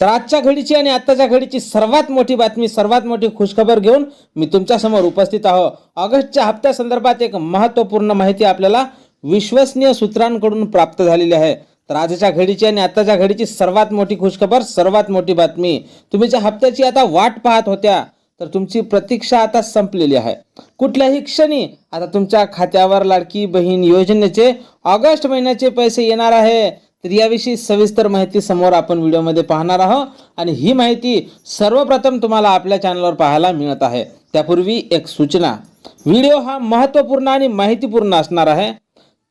तर आजच्या घडीची आणि आत्ताच्या घडीची सर्वात मोठी बातमी सर्वात मोठी खुशखबर घेऊन मी तुमच्यासमोर उपस्थित आहो. ऑगस्टच्या हप्त्यासंदर्भात एक महत्त्वपूर्ण माहिती आपल्याला विश्वसनीय सूत्रांकडून प्राप्त झालेली आहे. तर आजच्या घडीची आणि आत्ताच्या घडीची सर्वात मोठी खुशखबर सर्वात मोठी बातमी. तुम्ही ज्या हप्त्याची आता वाट पाहत होत्या तर तुमची प्रतीक्षा आता संपलेली आहे. कुठल्याही क्षणी आता तुमच्या खात्यावर लाडकी बहीण योजनेचे ऑगस्ट महिन्याचे पैसे येणार आहे. तर याविषयी सविस्तर माहिती समोर आपण व्हिडिओमध्ये पाहणार आहोत. आणि ही माहिती सर्वप्रथम तुम्हाला आपल्या चॅनलवर पाहायला मिळत आहे. त्यापूर्वी एक सूचना. व्हिडिओ हा महत्त्वपूर्ण आणि माहितीपूर्ण असणार आहे.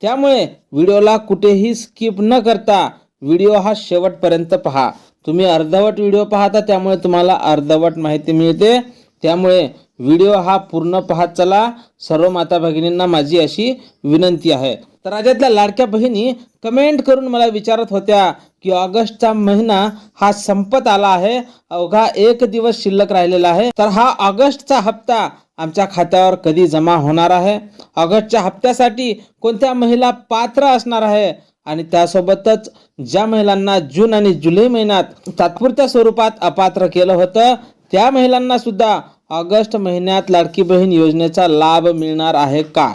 त्यामुळे व्हिडिओला कुठेही स्किप न करता व्हिडिओ हा शेवटपर्यंत पहा. तुम्ही अर्धवट व्हिडिओ पाहता त्यामुळे तुम्हाला अर्धवट माहिती मिळते. त्यामुळे व्हिडिओ हा पूर्ण पाहत चला. सर्व माता भगिनींना माझी अशी विनंती आहे. तर राज्यातल्या लाडक्या बहिणी कमेंट करून मला विचारत होत्या की ऑगस्टचा महिना हा संपत आला आहे. अवघा एक दिवस शिल्लक राहिलेला आहे. तर हा ऑगस्टचा हप्ता आमच्या खात्यावर कधी जमा होणार आहे? ऑगस्टच्या हप्त्यासाठी कोणत्या महिला पात्र असणार आहे? आणि त्यासोबतच ज्या महिलांना जून आणि जुलै महिन्यात तात्पुरत्या स्वरूपात अपात्र केलं होतं त्या महिलांना सुद्धा ऑगस्ट महिन्यात लाडकी बहीण योजनेचा लाभ मिळणार आहे का?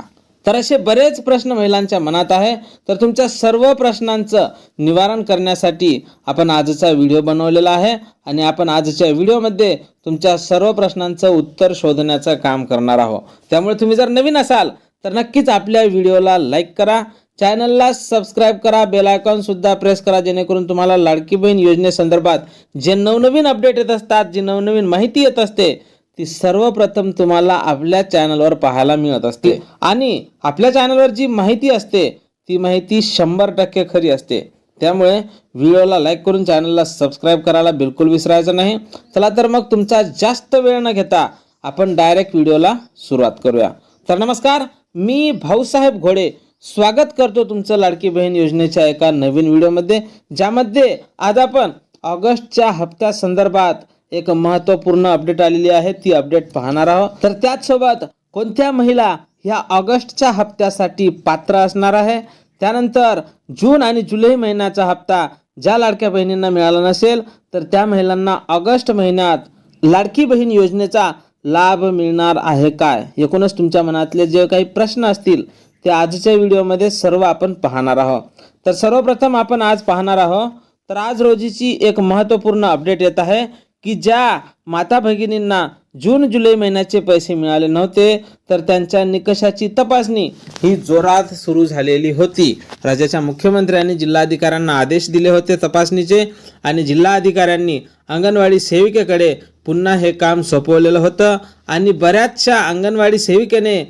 तर असे बरेच प्रश्न महिलांच्या मनात आहे. तर तुमच्या सर्व प्रश्नांचं निवारण करण्यासाठी आपण आजचा व्हिडिओ बनवलेला आहे. आणि आपण आजच्या व्हिडिओमध्ये तुमच्या सर्व प्रश्नांचं उत्तर शोधण्याचं काम करणार आहोत. त्यामुळे तुम्ही जर नवीन असाल तर नक्कीच आपल्या व्हिडिओला लाईक करा. चॅनलला सबस्क्राईब करा. बेल सुद्धा प्रेस करा जेणेकरून तुम्हाला लाडकी बहीण योजनेसंदर्भात जे नवनवीन अपडेट येत असतात जी नवनवीन माहिती येत असते ती सर्वप्रथम तुम्हाला आपल्या चॅनलवर पाहायला मिळत असते. आणि आपल्या चॅनलवर जी माहिती असते ती माहिती शंभर टक्के खरी असते. त्यामुळे व्हिडिओला लाईक करून चॅनलला सबस्क्राईब करायला बिलकुल विसरायचं नाही. चला तर मग तुमचा जास्त वेळ न घेता आपण डायरेक्ट व्हिडिओला सुरुवात करूया. तर नमस्कार मी भाऊसाहेब घोडे. स्वागत करतो तुमचं लाडकी बहीण योजनेच्या एका नवीन व्हिडिओमध्ये ज्यामध्ये आज आपण ऑगस्टच्या हप्त्या संदर्भात एक महत्त्वपूर्ण अपडेट आलेली आहे ती अपडेट पाहणार आहोत. तर त्याचसोबत कोणत्या महिला ह्या ऑगस्टच्या हप्त्यासाठी पात्र असणार आहे? त्यानंतर जून आणि जुलै महिन्याचा हप्ता ज्या लाडक्या बहिणींना मिळाला नसेल तर त्या महिलांना ऑगस्ट महिन्यात लाडकी बहीण योजनेचा लाभ मिळणार आहे काय? एकूणच तुमच्या मनातले जे काही प्रश्न असतील ते आजच्या व्हिडिओमध्ये सर्व आपण पाहणार आहोत. तर सर्वप्रथम आपण आज पाहणार आहोत तर आज रोजीची एक महत्त्वपूर्ण अपडेट येत आहे. की ज्या माता भगिनींना जून जुलै महिन्याचे पैसे मिळाले नव्हते तर त्यांच्या निकषाची तपासणी ही जोरात सुरू झालेली होती. राज्याच्या मुख्यमंत्र्यांनी जिल्हाधिकाऱ्यांना आदेश दिले होते तपासणीचे आणि जिल्हाधिकाऱ्यांनी अंगणवाडी सेविकेकडे पुन्हा हे काम सोपवलेलं होतं आणि बऱ्याचशा अंगणवाडी सेविकेने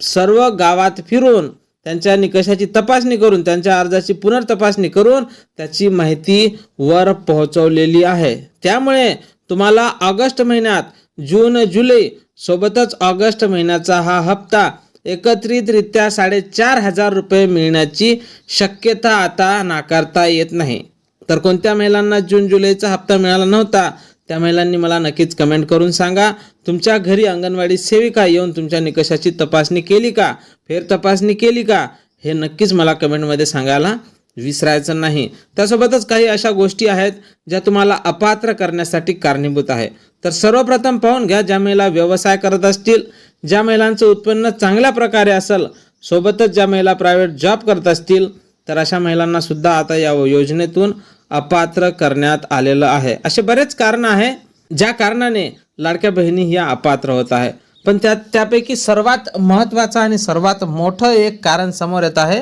सर्व गावात फिरून त्यांच्या निकषाची तपासणी करून त्यांच्या अर्जाची पुनर्तपासणी करून त्याची माहिती वर पोहोचवलेली आहे. त्यामुळे तुम्हाला ऑगस्ट महिन्यात जून जुलै सोबतच ऑगस्ट महिन्याचा हा हप्ता एकत्रितरित्या साडेचार हजार रुपये मिळण्याची शक्यता आता नाकारता येत नाही. तर कोणत्या महिलांना जून जुलैचा हप्ता मिळाला नव्हता त्या महिलांनी मला नक्कीच कमेंट करून सांगा. तुमच्या घरी अंगणवाडी सेविका येऊन तुमच्या निकषाची तपासणी केली का? फेर तपासणी केली का? हे नक्कीच मला कमेंटमध्ये सांगायला विसरायचं नाही. त्यासोबतच काही अशा गोष्टी आहेत ज्या तुम्हाला अपात्र करण्यासाठी कारणीभूत आहे. तर सर्वप्रथम पाहून घ्या ज्या महिला व्यवसाय करत असतील ज्या महिलांचं उत्पन्न चांगल्या प्रकारे असेल सोबतच ज्या महिला प्रायव्हेट जॉब करत असतील तर अशा महिलांना सुद्धा आता या योजनेतून अपात्र करण्यात आलेलं आहे. असे बरेच कारण आहे ज्या कारणाने लाडक्या बहिणी या अपात्र होत आहे. पण त्या त्यापैकी सर्वात महत्त्वाचं आणि सर्वात मोठं एक कारण समोर येत आहे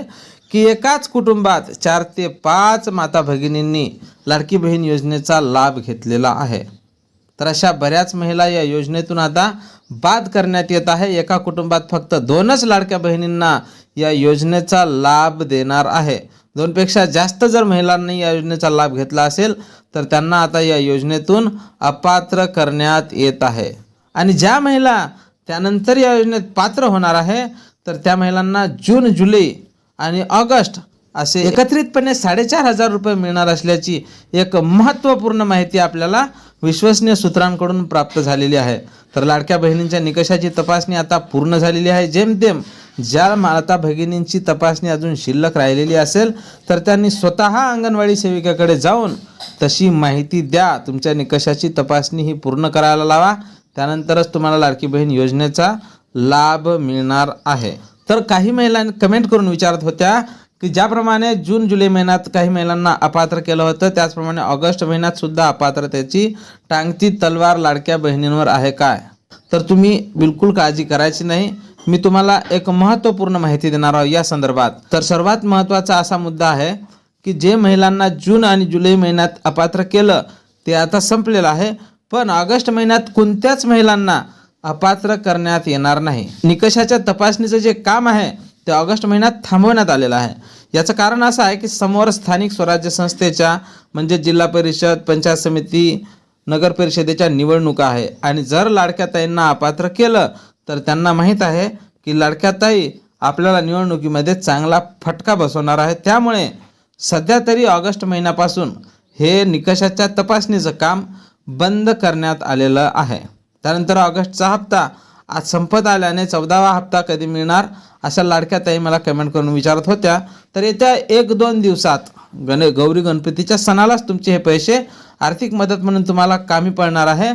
की एकाच कुटुंबात चार ते पाच माता भगिनींनी लाडकी बहीण योजनेचा लाभ घेतलेला आहे. तर अशा बऱ्याच महिला या योजनेतून आता बाद करण्यात येत आहे. एका कुटुंबात फक्त दोनच लाडक्या बहिणींना या योजनेचा लाभ देणार आहे. दोनपेक्षा जास्त जर महिलांनी या योजनेचा लाभ घेतला असेल तर त्यांना आता या योजनेतून अपात्र करण्यात येत आहे. आणि ज्या महिला त्यानंतर या योजनेत पात्र होणार आहे तर त्या महिलांना जून जुलै आणि ऑगस्ट असे एकत्रितपणे साडेचार हजार रुपये मिळणार असल्याची एक महत्त्वपूर्ण माहिती आपल्याला विश्वसनीय सूत्रांकडून प्राप्त झालेली आहे. तर लाडक्या बहिणींच्या निकषाची तपासणी आता पूर्ण झालेली आहे. जेमतेम ज्या माता भगिनींची तपासणी अजून शिल्लक राहिलेली असेल तर त्यांनी स्वतः अंगणवाडी सेविकेकडे जाऊन तशी माहिती द्या. तुमच्या निकषाची तपासणी ही पूर्ण करायला लावा. त्यानंतरच तुम्हाला लाडकी बहीण योजनेचा लाभ मिळणार आहे. तर काही महिला कमेंट करून विचारत होत्या की ज्याप्रमाणे जून जुलै महिन्यात काही महिलांना अपात्र केलं होतं त्याचप्रमाणे ऑगस्ट महिन्यात सुद्धा अपात्रतेची टांगती तलवार लाडक्या बहिणींवर आहे काय? तर तुम्ही बिलकुल काळजी करायची नाही. मी तुम्हाला एक महत्त्वपूर्ण माहिती देणार आहोत या संदर्भात. तर सर्वात महत्त्वाचा असा मुद्दा आहे की जे महिलांना जून आणि जुलै महिन्यात अपात्र केलं ते आता संपलेलं आहे. पण ऑगस्ट महिन्यात कोणत्याच महिलांना अपात्र करण्यात येणार नाही. निकषाच्या तपासणीचं जे काम आहे ते ऑगस्ट महिन्यात थांबवण्यात आलेलं आहे. याचं कारण असं आहे की समोर स्थानिक स्वराज्य संस्थेच्या म्हणजे जिल्हा परिषद पंचायत समिती नगर परिषदेच्या निवडणुका आहे. आणि जर लाडक्याताईंना अपात्र केलं तर त्यांना माहीत आहे की लाडक्याताई आपल्याला निवडणुकीमध्ये चांगला फटका बसवणार आहे त्यामुळे सध्या तरी ऑगस्ट महिन्यापासून हे निकषाच्या तपासणीचं काम बंद करण्यात आलेलं आहे. त्यानंतर ऑगस्टचा हप्ता. आज संपत आल्याने चौदावा हप्ता कधी मिळणार? अशा लाडक्या ताई मला कमेंट करून विचारत होत्या. तर येत्या एक दोन दिवसात गण गौरी गणपतीच्या सणालाच तुमचे हे पैसे आर्थिक मदत म्हणून तुम्हाला कामी पडणार आहे.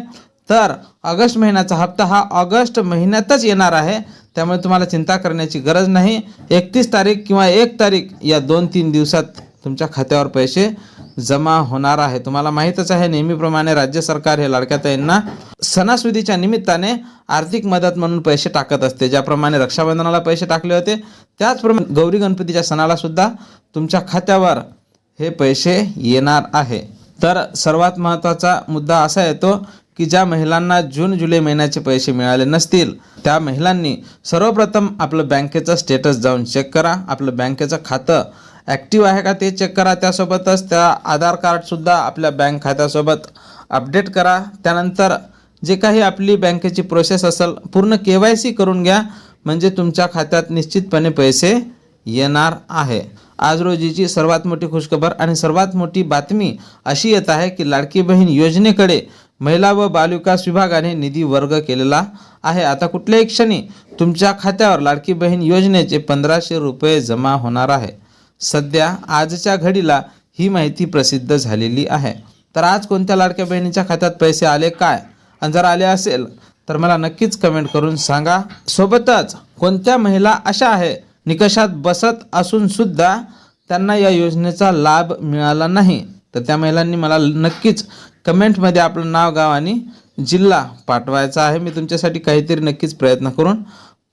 तर ऑगस्ट महिन्याचा हप्ता हा ऑगस्ट महिन्यातच येणार आहे. त्यामुळे तुम्हाला चिंता करण्याची गरज नाही. एकतीस तारीख किंवा एक तारीख या दोन तीन दिवसात तुमच्या खात्यावर पैसे जमा होणार आहे. तुम्हाला माहीतच आहे नेहमीप्रमाणे राज्य सरकार हे लाडक्या ताईंना सणासुदीच्या निमित्ताने आर्थिक मदत म्हणून पैसे टाकत असते. ज्याप्रमाणे रक्षाबंधनाला पैसे टाकले होते त्याचप्रमाणे गौरी गणपतीच्या सणाला सुद्धा तुमच्या खात्यावर हे पैसे येणार आहे. तर सर्वात महत्त्वाचा मुद्दा असा येतो की ज्या महिलांना जून जुलै महिन्याचे पैसे मिळाले नसतील त्या महिलांनी सर्वप्रथम आपलं बँकेचं स्टेटस जाऊन चेक करा. आपलं बँकेचं खातं ॲक्टिव्ह आहे का ते चेक करा. त्यासोबतच त्या आधार कार्डसुद्धा आपल्या बँक खात्यासोबत अपडेट करा. त्यानंतर जे काही आपली बँकेची प्रोसेस असेल पूर्ण के वाय सी करून घ्या. म्हणजे तुमच्या खात्यात निश्चितपणे पैसे येणार आहे. आज रोजीची सर्वात मोठी खुशखबर आणि सर्वात मोठी बातमी अशी येत आहे की लाडकी बहीण योजनेकडे महिला व बालविकास विभागाने निधी वर्ग केलेला आहे. आता कुठल्याही क्षणी तुमच्या खात्यावर लाडकी बहीण योजनेचे पंधराशे रुपये जमा होणार आहे. सध्या आजच्या घडीला ही माहिती प्रसिद्ध झालेली आहे. तर आज कोणत्या लाडक्या बहिणीच्या खात्यात पैसे आले काय? आणि जर आले असेल तर मला नक्कीच कमेंट करून सांगा. सोबतच कोणत्या महिला अशा आहे निकषात बसत असून सुद्धा त्यांना या योजनेचा लाभ मिळाला नाही? तर त्या महिलांनी मला नक्कीच कमेंटमध्ये आपलं नाव गाव आणि जिल्हा पाठवायचा आहे. मी तुमच्यासाठी काहीतरी नक्कीच प्रयत्न करून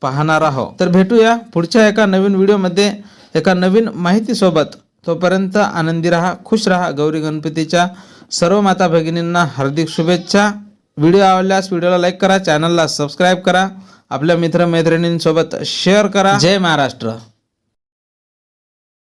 पाहणार आहोत. तर भेटूया पुढच्या एका नवीन व्हिडिओमध्ये. एका नवीन माहितीसोबत तोपर्यंत आनंदी राहा खुश राहा. गौरी गणपतीच्या सर्व माता भगिनींना हार्दिक शुभेच्छा. व्हिडिओ आवडल्यास व्हिडिओला लाईक करा चॅनलला सबस्क्राईब करा. आपल्या मित्रमैत्रिणींसोबत शेअर करा. जय महाराष्ट्र.